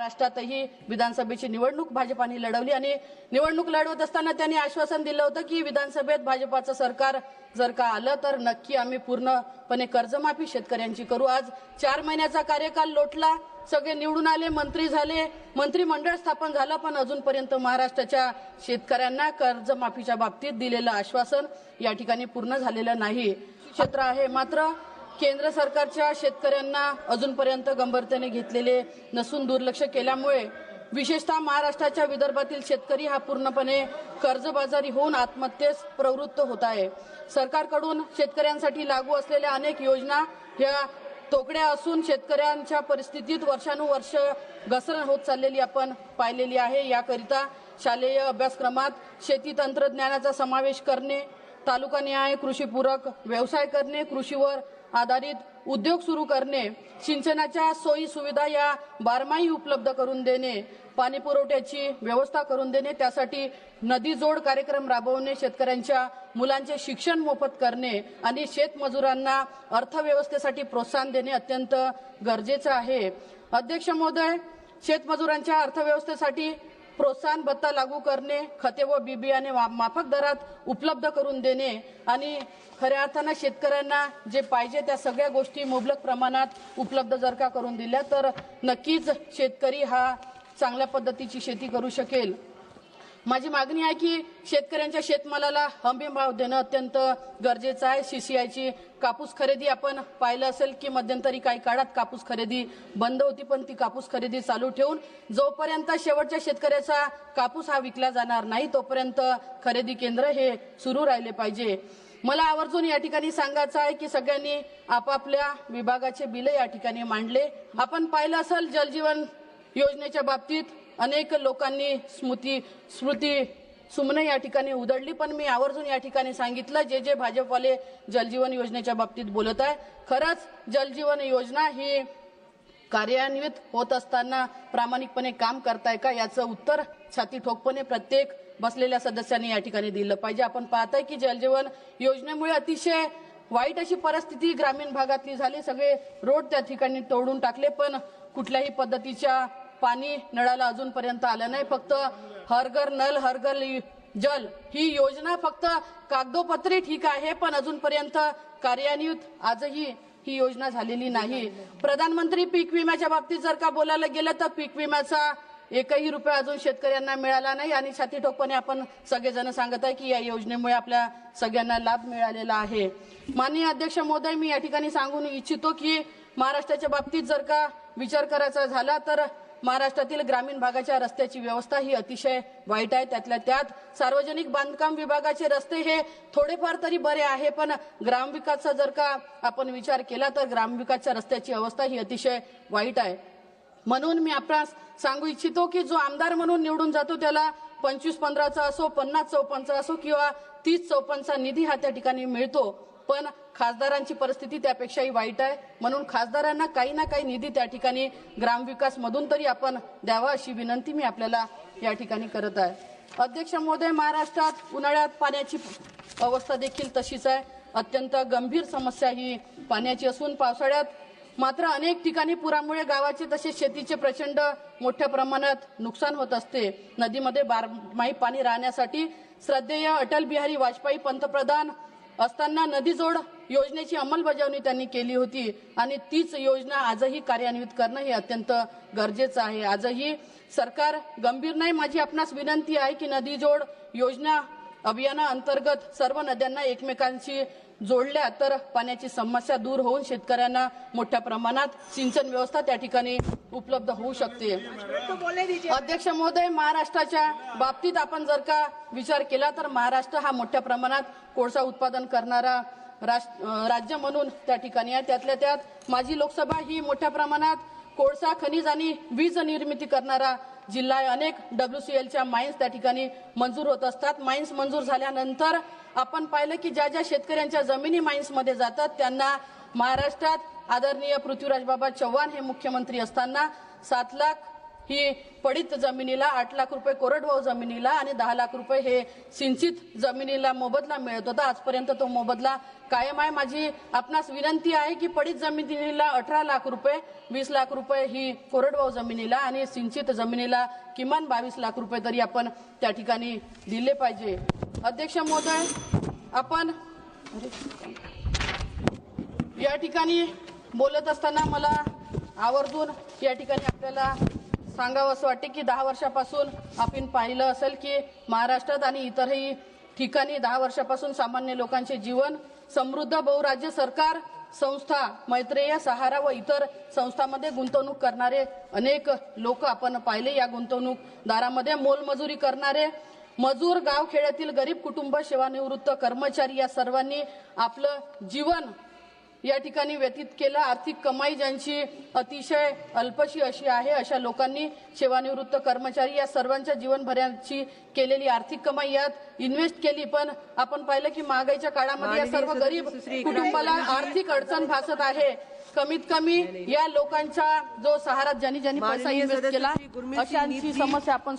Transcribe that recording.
महाराष्ट्रातही विधानसभेची निवडणूक भाजपाने लढवली आणि निवडणूक लढवत असताना त्यांनी आश्वासन दिलं होतं की विधानसभेत भाजपाचं सरकार जर का आलं तर नक्की आम्ही पूर्णपणे कर्जमाफी शेतकऱ्यांची करू. आज चार महिन्याचा कार्यकाल लोटला सगळे निवडून आले मंत्री झाले मंत्रिमंडळ स्थापन झालं पण अजूनपर्यंत महाराष्ट्राच्या शेतकऱ्यांना कर्जमाफीच्या बाबतीत दिलेलं आश्वासन या ठिकाणी पूर्ण झालेलं नाही. क्षेत्र आहे मात्र केंद्र सरकारच्या शेतकऱ्यांना अजूनपर्यंत गंभीरतेने घेतलेले नसून दुर्लक्ष केल्यामुळे विशेषतः महाराष्ट्राच्या विदर्भातील शेतकरी हा पूर्णपणे कर्जबाजारी होऊन आत्महत्येस प्रवृत्त होत आहे. सरकारकडून शेतकऱ्यांसाठी लागू असलेल्या अनेक योजना ह्या तोकड्या असून शेतकऱ्यांच्या परिस्थितीत वर्षानुवर्ष घसरण होत चाललेली आपण पाहिलेली आहे. याकरिता शालेय अभ्यासक्रमात शेती तंत्रज्ञानाचा समावेश करणे तालुकानिहाय कृषीपूरक व्यवसाय करणे कृषीवर आधारित उद्योग सुरू करणे सिंचनाच्या सोयी सुविधा या बारमाही उपलब्ध करून देणे पाणी पुरवठ्याची व्यवस्था करून देणे त्यासाठी नदी जोड कार्यक्रम राबवणे शेतकऱ्यांच्या मुलांचे शिक्षण मोफत करणे आणि शेतमजुरांना अर्थव्यवस्थेसाठी प्रोत्साहन देणे अत्यंत गरजेचं आहे. अध्यक्ष महोदय शेतमजुरांच्या अर्थव्यवस्थेसाठी प्रोत्साहन भत्ता लागू करणे खते व बी बियाणे मा- माफक दरात उपलब्ध करून देणे आणि खऱ्या अर्थानं शेतकऱ्यांना जे पाहिजे त्या सगळ्या गोष्टी मुबलक प्रमाणात उपलब्ध जर का करून दिल्या तर नक्कीच शेतकरी हा चांगल्या पद्धतीची शेती करू शकेल. माझी मागणी आहे की शेतकऱ्यांच्या शेतमालाला हमी भाव देणं अत्यंत गरजेचं आहे. सीसीआयची कापूस खरेदी आपण पाहिलं असेल की मध्यंतरी काही काळात कापूस खरेदी बंद होती पण ती कापूस खरेदी चालू ठेवून जोपर्यंत शेवटच्या शेतकऱ्याचा कापूस हा विकला जाणार नाही तोपर्यंत खरेदी केंद्र हे सुरू राहिले पाहिजे. मला आवर्जून या ठिकाणी सांगायचं आहे की सगळ्यांनी आपापल्या विभागाचे बिल या ठिकाणी मांडले. आपण पाहिलं असेल जलजीवन योजनेच्या बाबतीत अनेक लोकांनी स्मृती स्मृती सुमनं या ठिकाणी उधळली पण मी आवर्जून या ठिकाणी सांगितलं जे जे भाजपवाले जलजीवन योजनेच्या बाबतीत बोलत आहे खरंच जलजीवन योजना ही कार्यान्वित होत असताना प्रामाणिकपणे काम करताय का याचं उत्तर छाती ठोकपणे प्रत्येक बसलेल्या सदस्यांनी या ठिकाणी दिलं पाहिजे. आपण पाहताय की जलजीवन योजनेमुळे अतिशय वाईट अशी परिस्थिती ग्रामीण भागातली झाली. सगळे रोड त्या ठिकाणी तोडून टाकले पण कुठल्याही पद्धतीच्या पाणी नळाला अजूनपर्यंत आलं नाही फक्त हरगर नल हरगर जल ही योजना फक्त कागदोपत्री ठीक आहे पण अजूनपर्यंत कार्यान्वित आजही ही योजना झालेली नाही. प्रधानमंत्री पीक विम्याच्या बाबतीत जर का बोलायला गेलं तर पीक विम्याचा एकही रुपया अजून शेतकऱ्यांना मिळाला नाही आणि छाती ठोकपणे आपण सगळेजण सांगत आहे की या योजनेमुळे आपल्या सगळ्यांना लाभ मिळालेला आहे. माननीय अध्यक्ष महोदय मी या ठिकाणी सांगून इच्छितो की महाराष्ट्राच्या बाबतीत जर का विचार करायचा झाला तर महाराष्ट्रातील ग्रामीण भागाच्या रस्त्याची व्यवस्था ही अतिशय वाईट आहे. त्यातल्या त्यात सार्वजनिक बांधकाम विभागाचे रस्ते हे थोडेफार तरी बरे आहे पण ग्रामविकासचा जर का आपण विचार केला तर ग्रामविकासच्या रस्त्याची अवस्था ही अतिशय वाईट आहे. म्हणून मी आपणास सांगू इच्छितो की जो आमदार म्हणून निवडून जातो त्याला पंचवीस पंधराचा असो पन्नास चौपन्नचा असो किंवा तीस चौपन्नचा निधी हा त्या ठिकाणी मिळतो. पण खासदारांची परिस्थिती त्यापेक्षाही वाईट आहे. म्हणून खासदारांना काही ना काही निधी त्या ठिकाणी ग्रामविकास मधून तरी आपण द्यावा अशी विनंती मी आपल्याला या ठिकाणी करत आहे. अध्यक्ष महोदय महाराष्ट्रात उन्हाळ्यात पाण्याची अवस्था देखील तशीच आहे. अत्यंत गंभीर समस्या ही पाण्याची असून पावसाळ्यात मात्र अनेक ठिकाणी पुरामुळे गावाचे तसेच शेतीचे प्रचंड मोठ्या प्रमाणात नुकसान होत असते. नदीमध्ये बारमाही पाणी राहण्यासाठी श्रद्धेय अटल बिहारी वाजपेयी पंतप्रधान असताना नदीजोड योजनेची अंमलबजावणी त्यांनी केली होती आणि तीच योजना आजही कार्यान्वित करणं हे अत्यंत गरजेचं आहे. आजही सरकार गंभीर नाही. माझी आपणास विनंती आहे की नदीजोड योजना अभियानाअंतर्गत सर्व नद्यांना एकमेकांशी जोडल्या तर पाण्याची समस्या दूर होऊन शेतकऱ्यांना मोठ्या प्रमाणात सिंचन व्यवस्था त्या ठिकाणी उपलब्ध होऊ शकते. अध्यक्ष महोदय महाराष्ट्राच्या बाबतीत आपण जर का विचार केला तर महाराष्ट्र हा मोठ्या प्रमाणात कोळसा उत्पादन करणारा राज्य म्हणून त्या ठिकाणी आहे. त्यातल्या त्यात माझी लोकसभा ही मोठ्या प्रमाणात कोळसा खनिज आणि वीज निर्मिती करणारा जिल्हा अनेक डब्ल्यू सी एलच्या माइन्स त्या ठिकाणी मंजूर होत असतात. माइन्स मंजूर झाल्यानंतर आपण पाहिलं की ज्या ज्या शेतकऱ्यांच्या जमिनी माइन्समध्ये जातात त्यांना महाराष्ट्रात आदरणीय पृथ्वीराज बाबा चव्हाण हे मुख्यमंत्री असताना सात लाख ही पडीत जमिनीला आठ लाख रुपये कोरडवाहू जमिनीला आणि दहा लाख रुपये हे सिंचित जमिनीला मोबदला मिळत होता. आजपर्यंत तो मोबदला कायम आहे. माझी आपणास विनंती आहे की पडीत जमिनीला अठरा लाख रुपये वीस लाख रुपये ही कोरडवाहू जमिनीला आणि सिंचित जमिनीला किमान बावीस लाख रुपये तरी आपण त्या ठिकाणी दिले पाहिजे. अध्यक्ष महोदय आपण या ठिकाणी बोलत असताना मला आवर्जून या ठिकाणी आपल्याला सांगावं असं वाटते की दहा वर्षापासून आपण पाहिलं असेल की महाराष्ट्रात आणि इतरही ठिकाणी दहा वर्षापासून सामान्य लोकांचे जीवन समृद्ध बहुराज्य सरकार संस्था मैत्रेय सहारा व इतर संस्थांमध्ये गुंतवणूक करणारे अनेक लोक आपण पाहिले या गुंतवणूकदारामध्ये मोलमजुरी करणारे. मजूर गाव खेड्यातील गरीब कुटुंब सेवानिवृत्त कर्मचारी या सर्वांनी आपलं जीवन या ठिकाणी व्यतीत केलं. आर्थिक कमाई ज्यांची अतिशय अल्पशी अशी आहे अशा लोकांनी सेवानिवृत्त कर्मचारी या सर्वांच्या जीवनभराची केलेली आर्थिक कमाई यात इन्व्हेस्ट केली. पण आपण पाहिलं की महागाईच्या काळामध्ये या सर्व गरीब कुटुंबाला आर्थिक अडचण भासत आहे. कमीत कमी या लोकांचा जो सहारा ज्यांनी ज्यांनी पैसा इन्व्हेस्ट केला अशांची. समस्या आपण